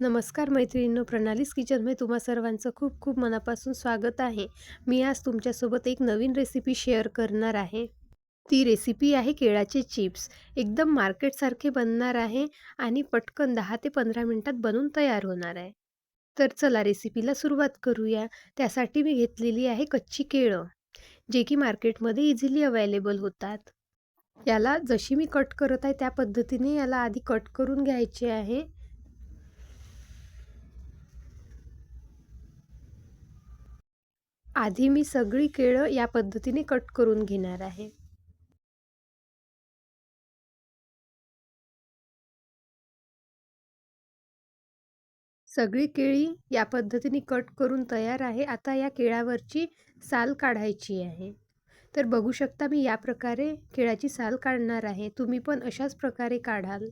नमस्कार मैत्रिणींनो प्रणालीस किचनमध्ये तुम्हा सर्वांचं खूप खूप मनापासून स्वागत आहे. मी आज तुमच्यासोबत एक नवीन रेसिपी शेअर करणार आहे. ती रेसिपी आहे केळाचे चिप्स एकदम मार्केटसारखे बनणार आहे आणि पटकन दहा ते पंधरा मिनटात बनून तयार होणार आहे. तर चला रेसिपीला सुरुवात करूया. त्यासाठी मी घेतलेली आहे कच्ची केळं जे की मार्केटमध्ये इझिली अवेलेबल होतात. याला जशी मी कट करत आहे त्या पद्धतीने याला आधी कट करून घ्यायचे आहे. आधी मी सगळी केळं या पद्धतीने कट करून घेणार आहे. सगळी केळी या पद्धतीने कट करून तयार आहे. आता या केळावरची साल काढायची आहे. तर बघू शकता मी या प्रकारे केळाची साल काढणार आहे. तुम्ही पण अशाच प्रकारे काढाल.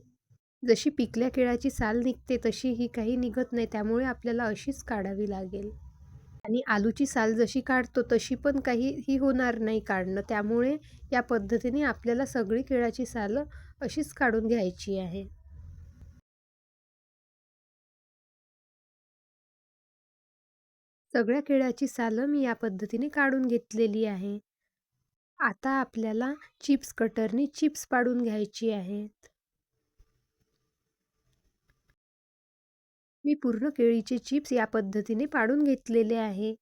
जशी पिकल्या केळाची साल निघते तशी ही काही निघत नाही. त्यामुळे आपल्याला अशीच काढावी लागेल. आणि आलूची साल जशी काढतो तशी पण काही ही होणार नाही काढणं. त्यामुळे या पद्धतीने आपल्याला सगळी केळाची साल अशीच काढून घ्यायची आहे. सगळ्या केळ्याची सालं मी या पद्धतीने काढून घेतलेली आहे. आता आपल्याला चिप्स कटरनी चिप्स पाडून घ्यायची आहेत. मी पूर्ण केळीचे चिप्स या पद्धतीने पाडून घेतलेले आहे.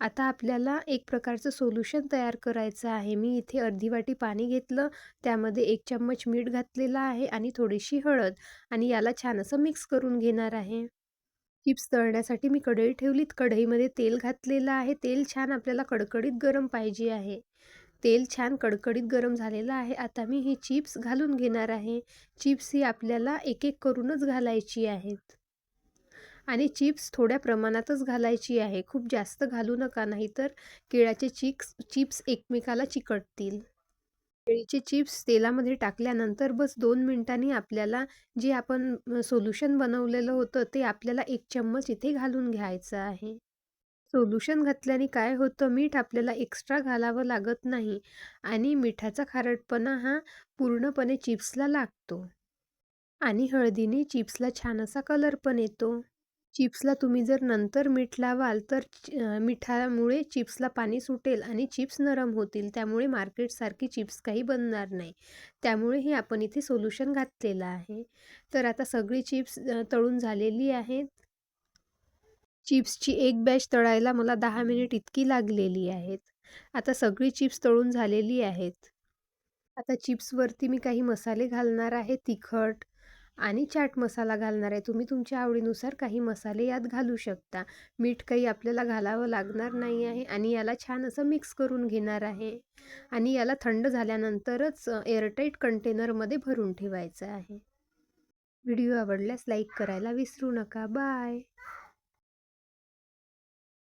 आता आपल्याला एक प्रकारचं सोल्युशन तयार करायचं आहे. मी इथे अर्धी वाटी पाणी घेतलं. त्यामध्ये एक चम्मच मीठ घातलेलं आहे आणि थोडीशी हळद आणि याला छान असं मिक्स करून घेणार आहे. चिप्स तळण्यासाठी मी कढई ठेवलीत. कढईमध्ये तेल घातलेलं आहे. तेल छान आपल्याला कडकडीत गरम पाहिजे आहे. तेल छान कडकडीत गरम झालेलं आहे. आता मी ही चिप्स घालून घेणार आहे. चिप्स ही आपल्याला एक एक करूनच घालायची आहेत. आणि चिप्स थोड्या प्रमाणातच घालायची आहे. खूप जास्त घालू नका नाहीतर केळ्याचे चिक्स चिप्स एकमेकाला चिकटतील. केळीचे चिप्स तेलामध्ये टाकल्यानंतर बस दोन मिनिटांनी आपल्याला जे आपण सोल्युशन बनवलेलं होतं ते आपल्याला एक चम्मच इथे घालून घ्यायचं आहे. सोल्युशन घातल्याने काय होतं मीठ आपल्याला एक्स्ट्रा घालावं लागत नाही आणि मिठाचा खारटपणा हा पूर्णपणे चिप्सला लागतो आणि हळदीने चिप्सला छान असा कलर पण येतो. चिप्सला तुम्ही जर नंतर मीठ लावाल तर मिठामुळे चिप्सला पाणी सुटेल आणि चिप्स नरम होतील. त्यामुळे मार्केटसारखी चिप्स काही बनणार नाही. त्यामुळे हे आपण इथे सोल्युशन घातलेलं आहे. तर आता सगळी चिप्स तळून झालेली आहेत. चिप्सची एक बॅच तळायला मला दहा मिनिट इतकी लागलेली आहेत. आता सगळी चिप्स तळून झालेली आहेत. आता चिप्सवरती मी काही मसाले घालणार आहे तिखट आणि चाट मसाला घालणार आहे. तुम्ही तुमच्या आवडीनुसार काही मसाले यात घालू शकता. मीठ काही आपल्याला घालावं लागणार नाही आहे आणि याला छान असं मिक्स करून घेणार आहे. आणि याला थंड झाल्यानंतरच एअरटाईट कंटेनरमध्ये भरून ठेवायचं आहे. व्हिडिओ आवडल्यास लाईक करायला विसरू नका. बाय.